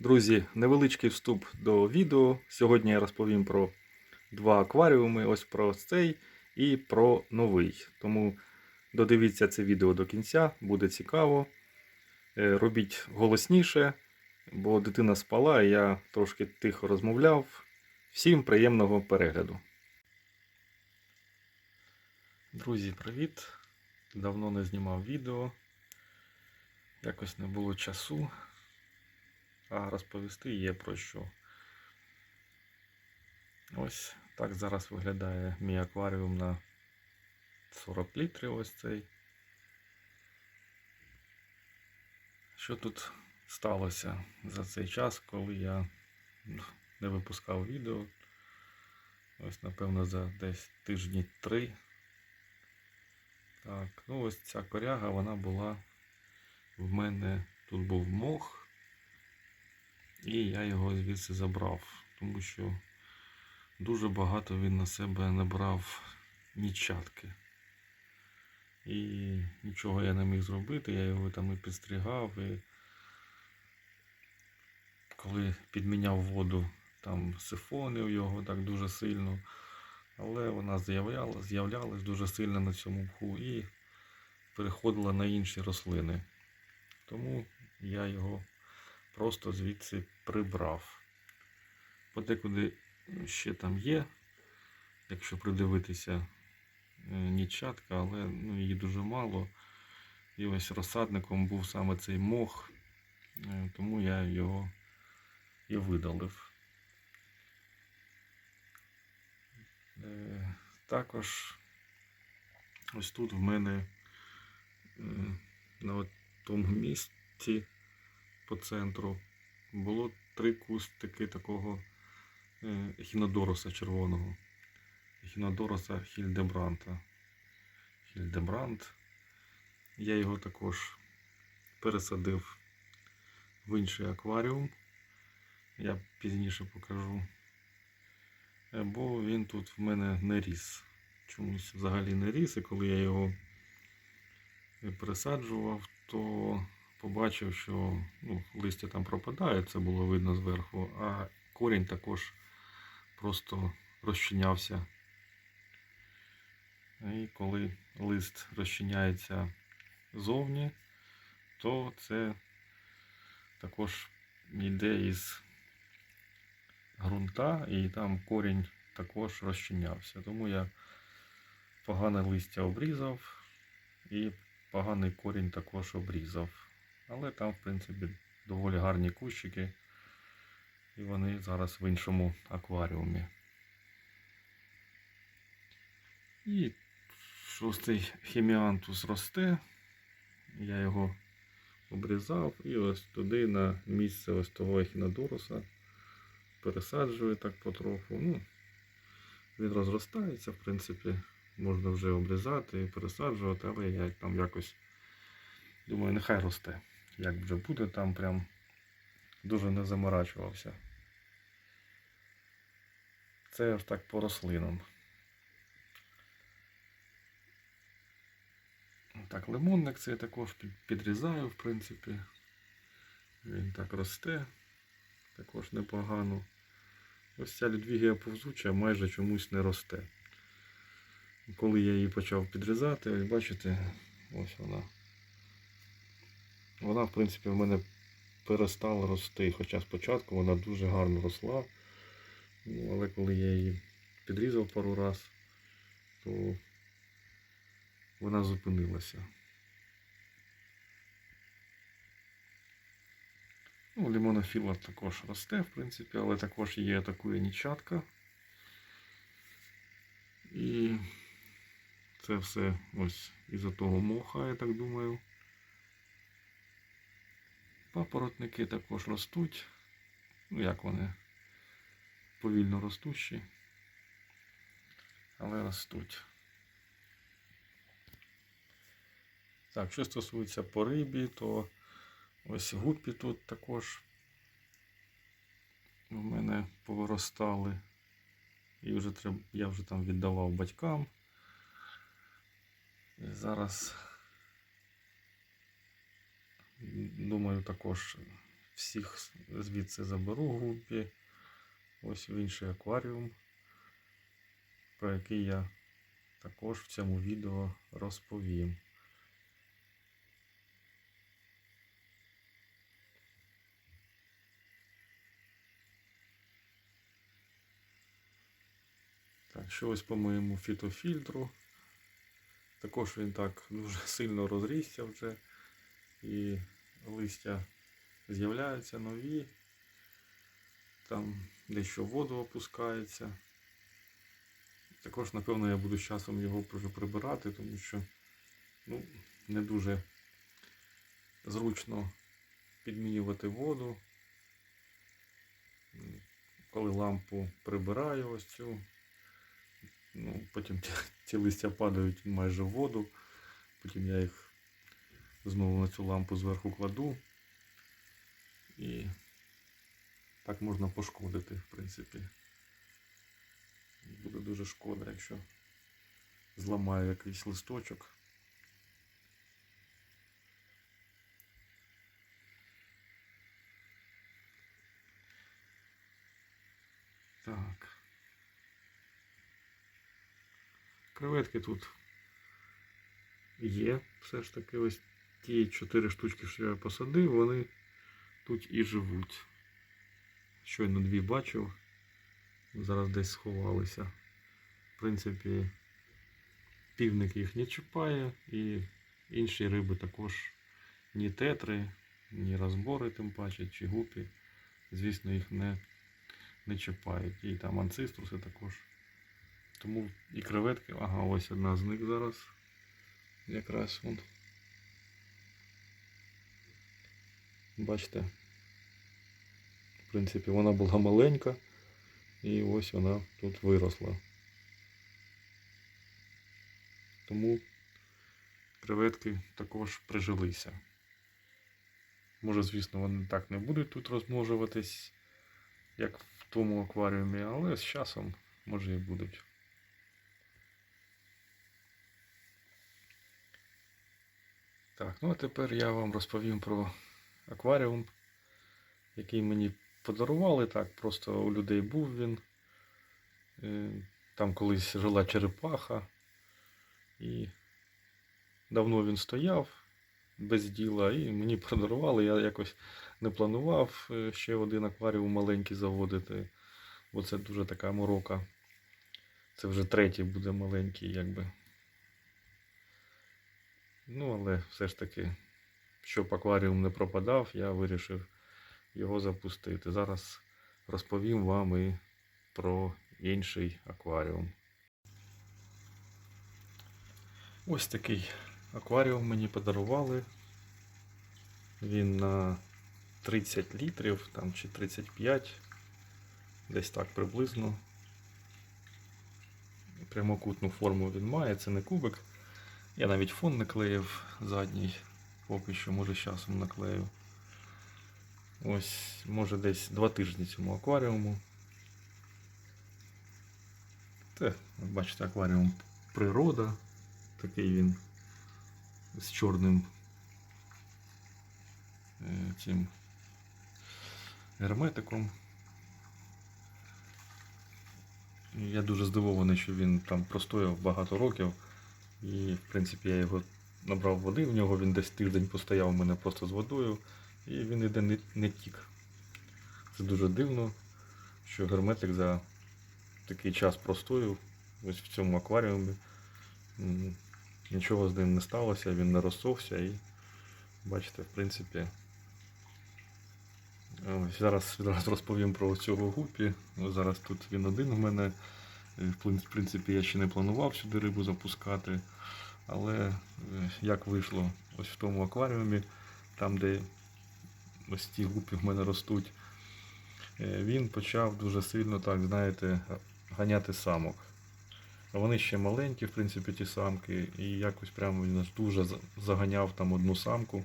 Друзі, невеличкий вступ до відео. Сьогодні я розповім про два акваріуми, ось про цей і про новий. Тому додивіться це відео до кінця, буде цікаво. Е, Робіть голосніше, бо дитина спала, і я трошки тихо розмовляв. Всім приємного перегляду. Друзі, привіт! Давно не знімав відео. Якось не було часу. А розповісти є про що. Ось так зараз виглядає мій акваріум на 40 літрів ось цей. Що тут сталося за цей час, коли я не випускав відео? Ось, напевно, за десь тижні три. Так, ну ось ця коряга, вона була в мене, тут був мох. І я його звідси забрав, тому що дуже багато він на себе набрав нічатки. І нічого я не міг зробити, я його там і підстригав, і коли підміняв воду, там сифонив його так дуже сильно, але вона з'являлась, з'являлась дуже сильно на цьому мху і переходила на інші рослини. Тому я його просто звідси прибрав. Подекуди ще там є, якщо придивитися е, нічатка, але ну, її дуже мало. І ось розсадником був саме цей мох, е, тому я його і видалив. Е, Також ось тут в мене на тому місці по центру було три кустики такого е, хінодороса червоного. Хінодороса Хільдебранта. Хільдебрант. Я його також пересадив в інший акваріум. Я пізніше покажу. Е, Бо він тут в мене не ріс. Чомусь взагалі не ріс, і коли я його пересаджував, то побачив, що ну, листя там пропадає, це було видно зверху, а корінь також просто розчинявся. І коли лист розчиняється зовні, то це також йде із ґрунта, і там корінь також розчинявся. Тому я погане листя обрізав і поганий корінь також обрізав. Але там, в принципі, доволі гарні кущики. І вони зараз в іншому акваріумі. І шостий хіміантус росте. Я його обрізав і ось туди на місце ось того ехінодоруса пересаджую так потроху. Ну, він розростається, в принципі, можна вже обрізати і пересаджувати, але я там якось думаю, нехай росте. Як вже буде, там прям дуже не заморачувався. Це ось так по рослинам. Так, лимонник це я також підрізаю, в принципі. Він так росте, також непогано. Ось ця Людвігія повзуча майже чомусь не росте. Коли я її почав підрізати, ось бачите, ось вона. Вона, в принципі, в мене перестала рости. Хоча спочатку вона дуже гарно росла. Ну, але коли я її підрізав пару раз, то вона зупинилася. Ну, лимонофіла також росте, в принципі, але також є атакує нічатка. І це все ось із-за того моха, я так думаю. Папоротники також ростуть. Ну, як вони повільно ростущі, але ростуть. Так, що стосується по рибі, то ось гуппі тут також в мене повиростали. І вже треба, я вже там віддавав батькам. І зараз думаю, також всіх звідси заберу гупі. Ось в інший акваріум, про який я також в цьому відео розповім. Так, що ось по моєму фітофільтру. Також він так дуже сильно розрісся вже. І листя з'являються нові. Там дещо воду опускається. Також, напевно, я буду з часом його прибирати, тому що ну, не дуже зручно підмінювати воду. Коли лампу прибираю ось цю, ну, потім ті, ті листя падають майже в воду. Потім я їх знову на цю лампу зверху кладу. І так можна пошкодити, в принципі. Буде дуже шкода, якщо зламаю якийсь листочок. Так. Креветки тут є. Все ж таки ось ті чотири штучки, що я посадив, вони тут і живуть. Щойно дві бачив, зараз десь сховалися. В принципі, півник їх не чіпає, і інші риби також ні тетри, ні розбори, тим паче, чи гупі. Звісно, їх не, не чіпають. І там анциструси також. Тому і креветки, ага, ось одна з них зараз. Якраз вон. Бачите. В принципі, вона була маленька, і ось вона тут виросла. Тому креветки також прижилися. Може, звісно, вони так не будуть тут розмножуватись, як в тому акваріумі, але з часом може і будуть. Так, ну а тепер я вам розповім про акваріум, який мені подарували. Так, просто у людей був він. Е, Там колись жила черепаха. І давно він стояв без діла, і мені подарували. Я якось не планував е, ще один акваріум маленький заводити. Бо це дуже така морока. Це вже третій буде маленький, якби. Ну, але все ж таки, щоб акваріум не пропадав, я вирішив його запустити. Зараз розповім вам і про інший акваріум. Ось такий акваріум мені подарували. Він на 30 літрів там, чи 35, десь так приблизно. Прямокутну форму він має, це не кубик. Я навіть фон наклеїв задній, поки що, може з часом наклею. Ось, може десь два тижні цьому акваріуму. Те, бачите, акваріум природа. Такий він з чорним е, цим герметиком. Я дуже здивований, що він там простояв багато років. І, в принципі, я його набрав води, в нього він десь тиждень постояв у мене просто з водою, і він іде не, не тік. Це дуже дивно, що герметик за такий час простою, ось в цьому акваріумі. Нічого з ним не сталося, він не розсохся і бачите, в принципі. Ось зараз відразу розповім про цього гупі. Ось Зараз тут він один у мене. В принципі, я ще не планував сюди рибу запускати. Але е, як вийшло ось в тому акваріумі, там, де ось ті гупі в мене ростуть, е, він почав дуже сильно, так, знаєте, ганяти самок. Вони ще маленькі, в принципі, ті самки, і якось прямо він дуже заганяв там одну самку.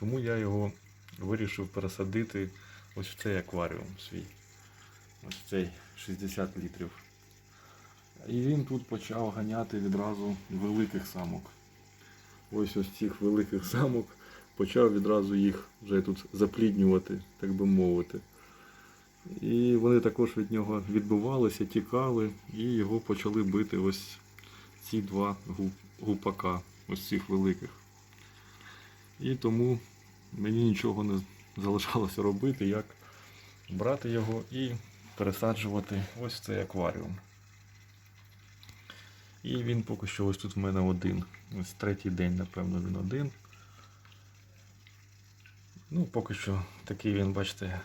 Тому я його вирішив пересадити ось в цей акваріум свій. Ось цей 60 літрів. І він тут почав ганяти відразу великих самок. Ось ось цих великих самок почав відразу їх вже тут запліднювати, так би мовити. І вони також від нього відбивалися, тікали, і його почали бити ось ці два гу- гупака, ось цих великих. І тому мені нічого не залишалося робити, як брати його і пересаджувати ось в цей акваріум. І він поки що ось тут в мене один. Ось третій день, напевно, він один. Ну, поки що такий він, бачите,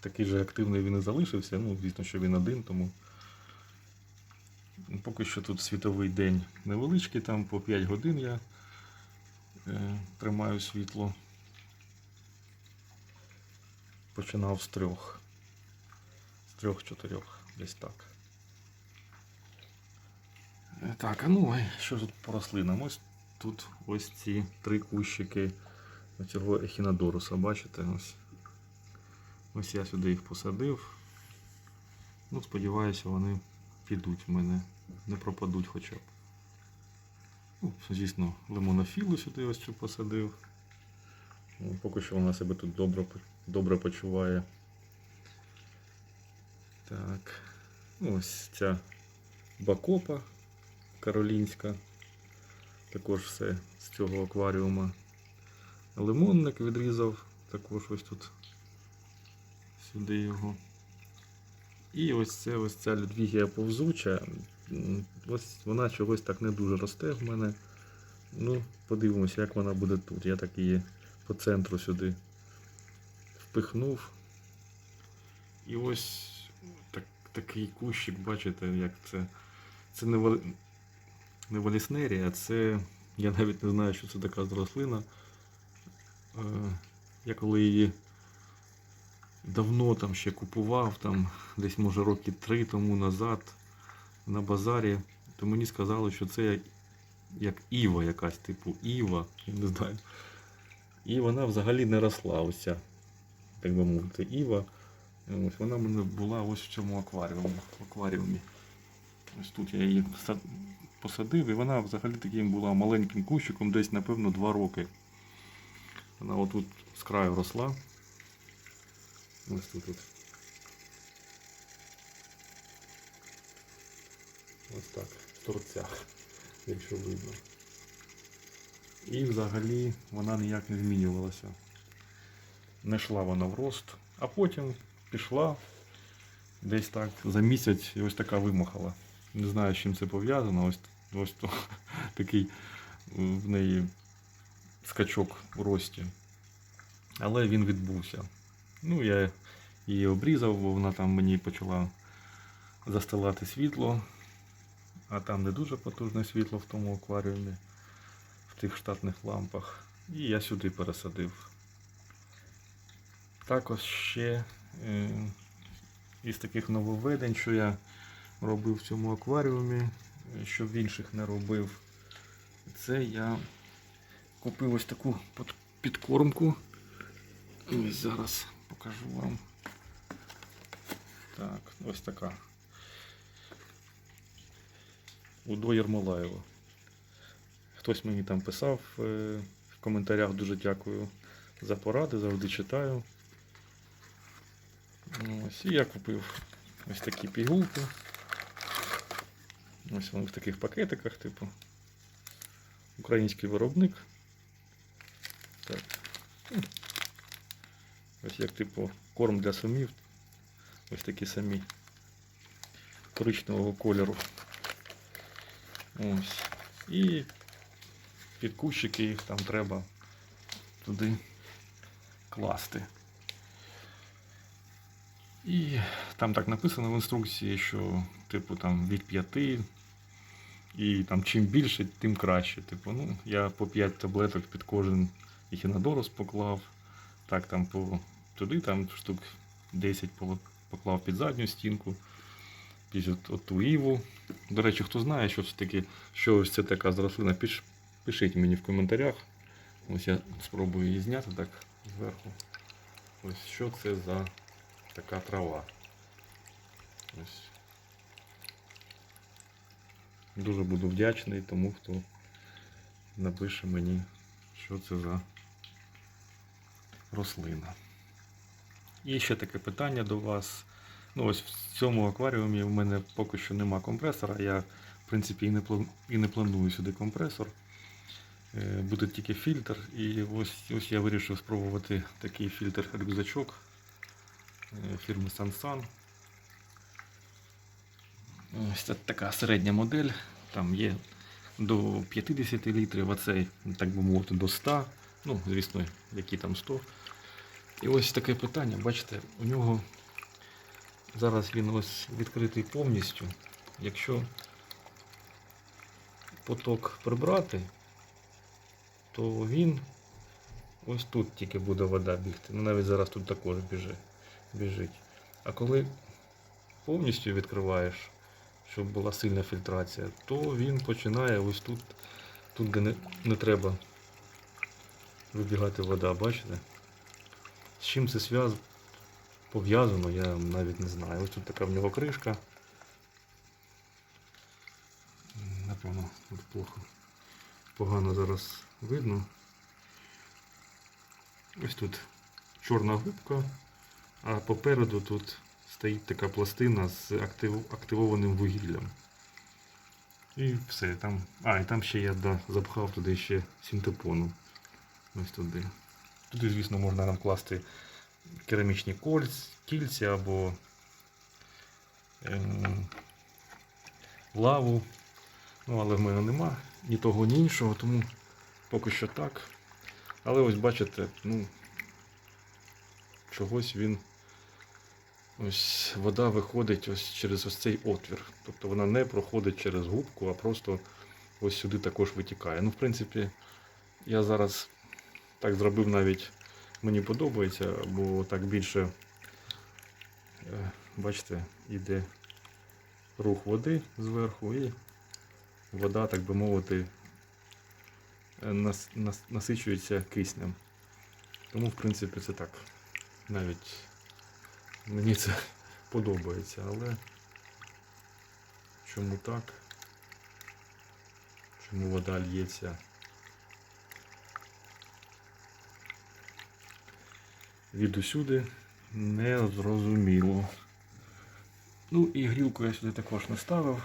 такий же активний він і залишився. Ну, звісно, що він один, тому поки що тут світовий день невеличкий, там по 5 годин я е, тримаю світло. Починав з трьох. З трьох-чотирьох, десь так. Так, а ну що тут по рослинам? Ось тут ось ці три кущики цього ехінодоруса, бачите? Ось. Ось я сюди їх посадив. Ну, сподіваюся, вони підуть в мене, не пропадуть хоча б. Ну, звісно, лимонофілу сюди ось цю посадив. Ну, Поки що вона себе тут добре, добре почуває. Так. Ну, Ось ця бакопа каролінська. Також все з цього акваріума. Лимонник відрізав, також ось тут сюди його. І ось це ось ця Людвігія повзуча. Ось вона чогось так не дуже росте в мене. Ну, подивимося, як вона буде тут. Я так її по центру сюди впихнув. І ось так, такий кущик, бачите, як це. Це не, не валіснерія, це. Я навіть не знаю, що це така за рослина. Е, Я коли її давно там ще купував, там десь може роки три тому назад на базарі, то мені сказали, що це як, Іва якась, типу Іва, я не знаю. І вона взагалі не росла, ось так би мовити, Іва. Ось вона в мене була ось в цьому акваріумі. В акваріумі. Ось тут я її посадив, і вона взагалі таким була маленьким кущиком, десь, напевно, 2 роки. Вона отут з краю росла. Ось тут. от. Ось так, в торцях, якщо видно. І взагалі вона ніяк не змінювалася. Не йшла вона в рост, а потім пішла десь так за місяць і ось така вимахала. Не знаю, з чим це пов'язано. Ось, ось то, такий в неї скачок у рості. Але він відбувся. Ну, я її обрізав, бо вона там мені почала застилати світло, а там не дуже потужне світло в тому акваріумі, в тих штатних лампах. І я сюди пересадив. Також ще е, із таких нововведень, що я робив в цьому акваріумі, е, що в інших не робив, це я купив ось таку підкормку. Ось зараз покажу вам. Так, ось така. Удо Єрмолаєва. Хтось мені там писав е, в коментарях, дуже дякую за поради, завжди читаю. Ось, і я купив ось такі пігулки. Ось вони в таких пакетиках, типу. Український виробник. Так. Ось як типу корм для сумів. Ось такі самі коричневого кольору. Ось. І під кущики їх там треба туди класти. І там так написано в інструкції, що типу там від 5 і там чим більше, тим краще. Типу, ну, я по 5 таблеток під кожен ехінодорус поклав. Так, там по туди там штук 10 поклав під задню стінку, під от, от ту іву. До речі, хто знає, що це таке, що ось це така з рослина, піш, пишіть мені в коментарях. Ось я спробую її зняти так зверху. Ось що це за така трава. Ось. Дуже буду вдячний тому, хто напише мені, що це за рослина. І ще таке питання до вас. Ну, ось в цьому акваріумі в мене поки що нема компресора. Я, в принципі, і не, і не планую сюди компресор. Е, Буде тільки фільтр. І ось, ось я вирішив спробувати такий фільтр рюкзачок е, фірми Sansan. Ось це така середня модель. Там є до 50 літрів, а цей, так би мовити, до 100. Ну, звісно, які там 100. І ось таке питання, бачите, у нього зараз він ось відкритий повністю. Якщо поток прибрати, то він ось тут тільки буде вода бігти. Ну навіть зараз тут також біжить. А коли повністю відкриваєш, щоб була сильна фільтрація, то він починає ось тут, тут де не, не треба вибігати вода, бачите? З чим це пов'язано, я навіть не знаю. Ось тут така в нього кришка. Напевно, тут плохо. Погано зараз видно. Ось тут чорна губка, а попереду тут стоїть така пластина з актив... активованим вугіллям. І все, там. А, і там ще я да, запхав туди ще синтепону. Ось туди. Туди, звісно, можна нам класти керамічні кольць, кільця або ем, лаву. Ну, але в мене нема ні того, ні іншого, тому поки що так. Але ось бачите, ну, чогось він. Ось вода виходить ось через ось цей отвір. Тобто вона не проходить через губку, а просто ось сюди також витікає. Ну, в принципі, я зараз так зробив навіть мені подобається, бо так більше, е, бачите, йде рух води зверху і вода, так би мовити, е, нас, нас, насичується киснем. Тому, в принципі, це так. Навіть мені це подобається, але чому так? Чому вода лється? від усюди не зрозуміло. Ну і грілку я сюди також не ставив.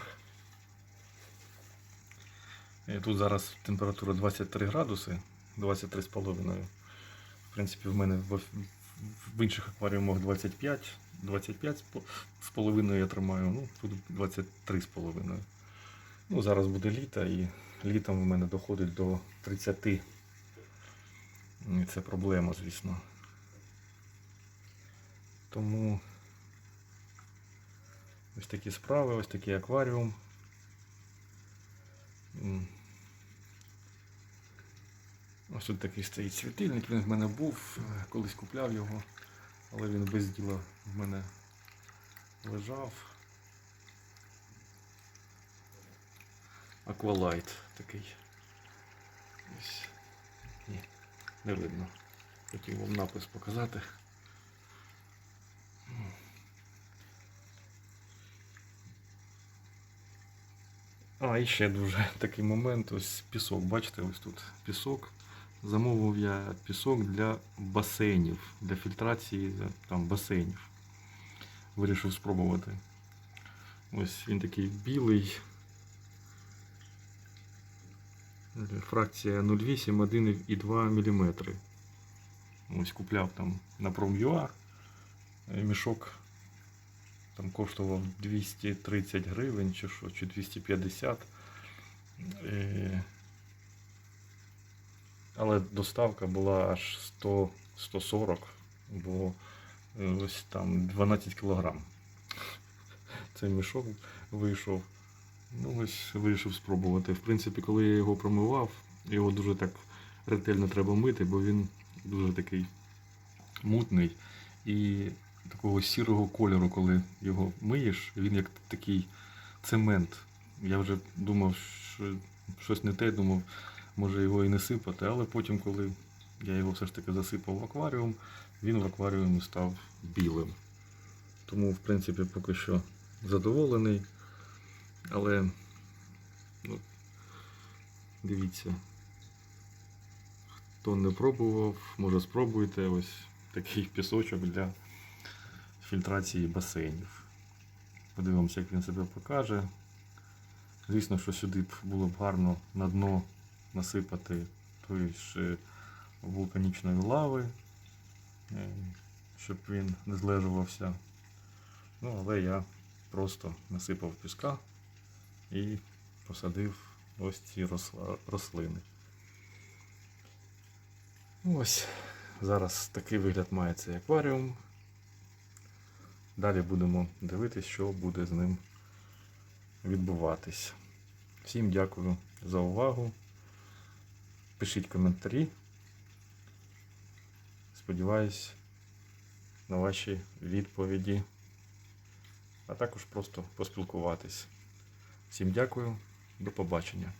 Тут зараз температура 23 градуси, 23,5. В принципі, в мене в, інших акваріумах 25, 25 з половиною я тримаю, ну тут 23,5. Ну, зараз буде літо і літом в мене доходить до 30. І це проблема, звісно. Тому ось такі справи, ось такий акваріум. Ось тут такий стоїть світильник, він в мене був, е, колись купляв його, але він без діла в мене лежав. Аквалайт такий. Ось. Ні, не видно. Хотів вам напис показати. А, і ще дуже такий момент, ось пісок. Бачите, ось тут пісок. Замовив я пісок для басейнів, для фільтрації там, басейнів. Вирішив спробувати. Ось він такий білий. Фракція 0,8, 1,2 мм. Ось купляв там на Prom.ua мішок там коштував 230 гривень чи що, чи 250. Але доставка була аж 100, 140, бо е, ось там 12 кілограм. Цей мішок вийшов. Ну, ось вирішив спробувати. В принципі, коли я його промивав, його дуже так ретельно треба мити, бо він дуже такий мутний. І такого сірого кольору, коли його миєш, він як такий цемент. Я вже думав, що щось не те, думав, може його і не сипати, але потім, коли я його все ж таки засипав в акваріум, він в акваріумі став білим. Тому, в принципі, поки що задоволений. Але ну, дивіться, хто не пробував, може спробуйте ось такий пісочок для фільтрації басейнів. Подивимося, як він себе покаже. Звісно, що сюди б було б гарно на дно насипати тої ж е, вулканічної лави, е, щоб він не злежувався. Ну, але я просто насипав піска і посадив ось ці рослини. Ось зараз такий вигляд має цей акваріум. Далі будемо дивитися, що буде з ним відбуватись. Всім дякую за увагу. Пишіть коментарі. Сподіваюсь на ваші відповіді, а також просто поспілкуватись. Всім дякую, до побачення.